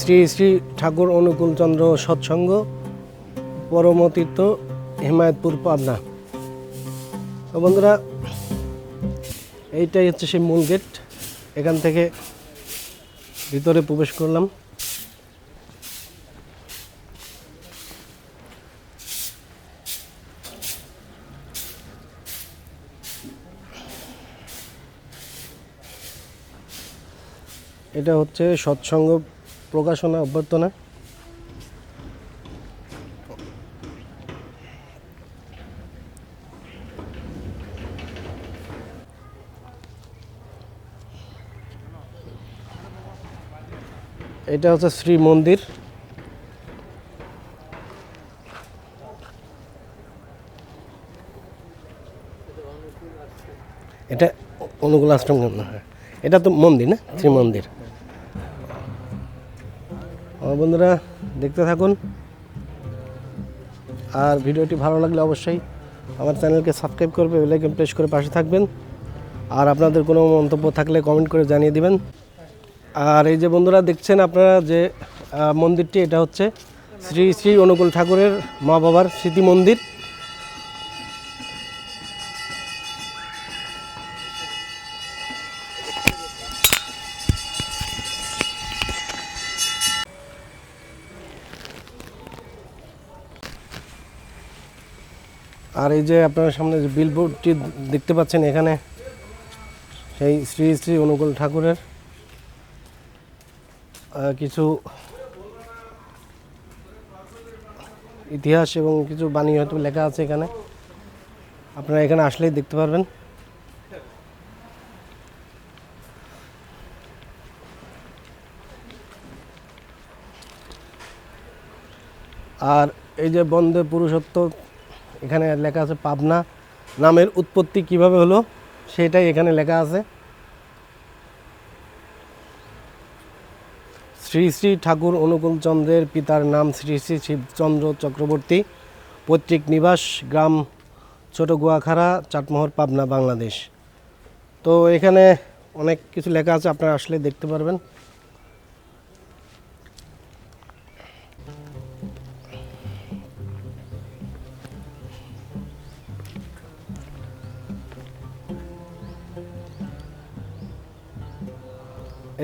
শ্রী শ্রী ঠাকুর অনুকূল চন্দ্র সৎসঙ্গ, পরমতীর্থ হিমায়তপুর পাবনা। তো বন্ধুরা, এইটাই হচ্ছে সেই মূল গেট। এখান থেকে ভিতরে প্রবেশ করলাম। এটা হচ্ছে সৎসঙ্গ প্রকাশনা অভ্যর্থনা? এটা হচ্ছে শ্রী মন্দির। এটা অনুকূল আশ্রম হ্যাঁ? এটা তো মন্দির না? শ্রী মন্দির। আমার বন্ধুরা, দেখতে থাকুন। আর ভিডিওটি ভালো লাগলে অবশ্যই আমার চ্যানেলকে সাবস্ক্রাইব করবে বেলাইকন প্রেস করে পাশে থাকবেন। আর আপনাদের কোনো মন্তব্য থাকলে কমেন্ট করে জানিয়ে দিবেন। আর এই যে বন্ধুরা, দেখছেন আপনারা যে মন্দিরটি, এটা হচ্ছে শ্রী শ্রী অনুকূল ঠাকুরের মা বাবার স্মৃতি মন্দির আর এই যে আপনার সামনে যে বিলবোর্ডটি দেখতে পাচ্ছেন এখানে, সেই শ্রী শ্রী অনুকূল ঠাকুরের কিছু ইতিহাস এবং কিছু বাণী হয়তো লেখা আছে এখানে। আপনারা এখানে আসলেই দেখতে পারবেন। আর এই যে বন্দে পুরুষত্ব এখানে লেখা আছে পাবনা নামের উৎপত্তি কীভাবে হলো সেটাই এখানে লেখা আছে। শ্রী শ্রী ঠাকুর অনুকূল চন্দ্রের পিতার নাম শ্রী শ্রী শিবচন্দ্র চক্রবর্তী পৈতৃক নিবাস গ্রাম ছোট গুয়াখাড়া চাটমোহর, পাবনা, বাংলাদেশ। তো এখানে অনেক কিছু লেখা আছে, আপনারা আসলে দেখতে পারবেন।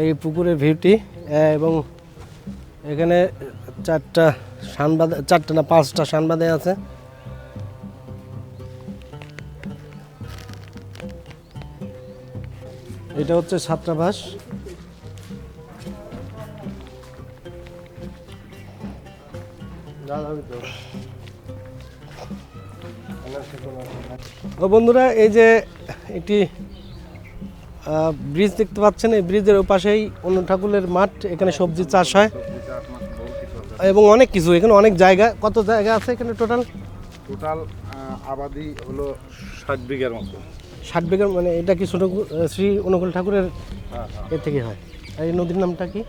এই পুকুরের ভিউটি এবং এখানে চারটা সান বাঁধা চারটা না, পাঁচটা সান বাঁধে আছে। এটা হচ্ছে ছাত্রাবাস। বন্ধুরা, এই যে একটি ব্রিজ দেখতে পাচ্ছেন এই ব্রিজের ওপাশেই অন্য ঠাকুরের মাঠ এখানে সবজি চাষ হয়। এবং অনেক কিছু এখানে অনেক জায়গা। কত জায়গা আছে এখানে টোটাল টোটাল আবাদি হলো ষাট বিঘার মতো। ষাট বিঘা মানে এটা কি ছোট শ্রী অনুকূল ঠাকুরের হ্যাঁ হ্যাঁ। এর থেকে হয়। আর এই নদীর নামটা কি?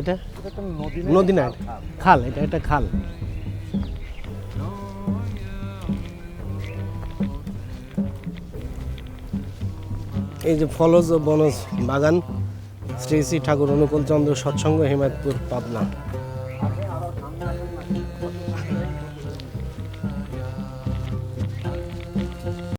এটা এটা নদী নদী না খাল এটা এটা খাল। এই যে ফলজ ও বনজ বাগান শ্রী শ্রী ঠাকুর অনুকূল চন্দ্র সৎসঙ্গ হিমায়তপুর পাবনা।